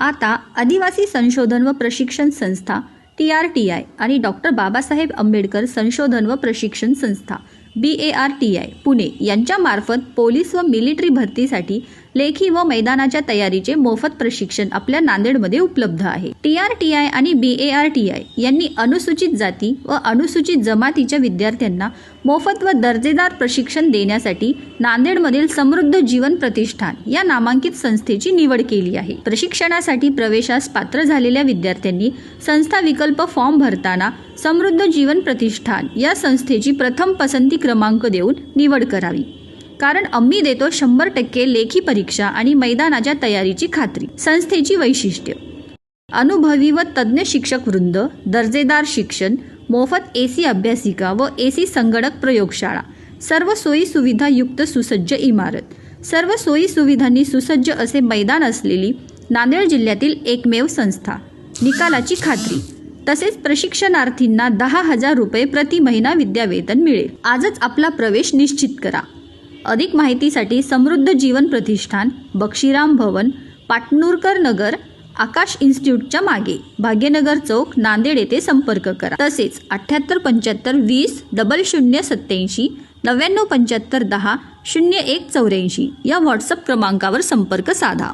आता आदिवासी संशोधन व प्रशिक्षण संस्था टी आर टी आय आणि डॉक्टर बाबासाहेब आंबेडकर संशोधन व प्रशिक्षण संस्था. B A R T I Pune यांच्यामार्फत पोलीस व मिलिटरी भरतीसाठी लेखी व मैदानाच्या तयारीचे मोफत प्रशिक्षण आपल्या नांदेडमध्ये उपलब्ध आहे. टी आर टी आय आणि B A R T I यांनी अनुसूचित जाती व अनुसूचित जमातीच्या विद्यार्थ्यांना मोफत व दर्जेदार प्रशिक्षण देण्यासाठी नांदेडमधील समृद्ध जीवन प्रतिष्ठान या नामांकित संस्थेची निवड केली आहे. प्रशिक्षणासाठी प्रवेशास पात्र झालेल्या विद्यार्थ्यांनी संस्था विकल्प फॉर्म भरताना समृद्ध जीवन प्रतिष्ठान या संस्थेची प्रथम पसंती क्रमांक देऊन निवड करावी. कारण आम्ही देतो शंभर टक्के लेखी परीक्षा आणि मैदानाच्या तयारीची खात्री. संस्थेची वैशिष्ट्य. अनुभवी व तज्ज्ञ शिक्षक वृंद दर्जेदार शिक्षण मोफत ए सी अभ्यासिका व ए सी संगणक प्रयोगशाळा सर्व सोयी सुविधा युक्त सुसज्ज इमारत सर्व सोयी सुविधांनी सुसज्ज असे मैदान असलेली नांदेड जिल्ह्यातील एकमेव संस्था. निकालाची खात्री. तसेच प्रशिक्षणार्थींना दहा हजार रुपये प्रति महिना विद्यावेतन मिळेल. आजच आपला प्रवेश निश्चित करा. अधिक माहितीसाठी समृद्ध जीवन प्रतिष्ठान बक्षीराम भवन पाटणूरकर नगर आकाश इन्स्टिट्यूटच्या मागे. भाग्यनगर चौक नांदेड येथे संपर्क करा. तसेच अठ्ठ्याहत्तर पंच्याहत्तर वीस डबल शून्य सत्याऐंशी नव्याण्णव पंच्याहत्तर दहा शून्य एक चौऱ्याऐंशी या व्हॉट्सअप क्रमांकावर संपर्क साधा.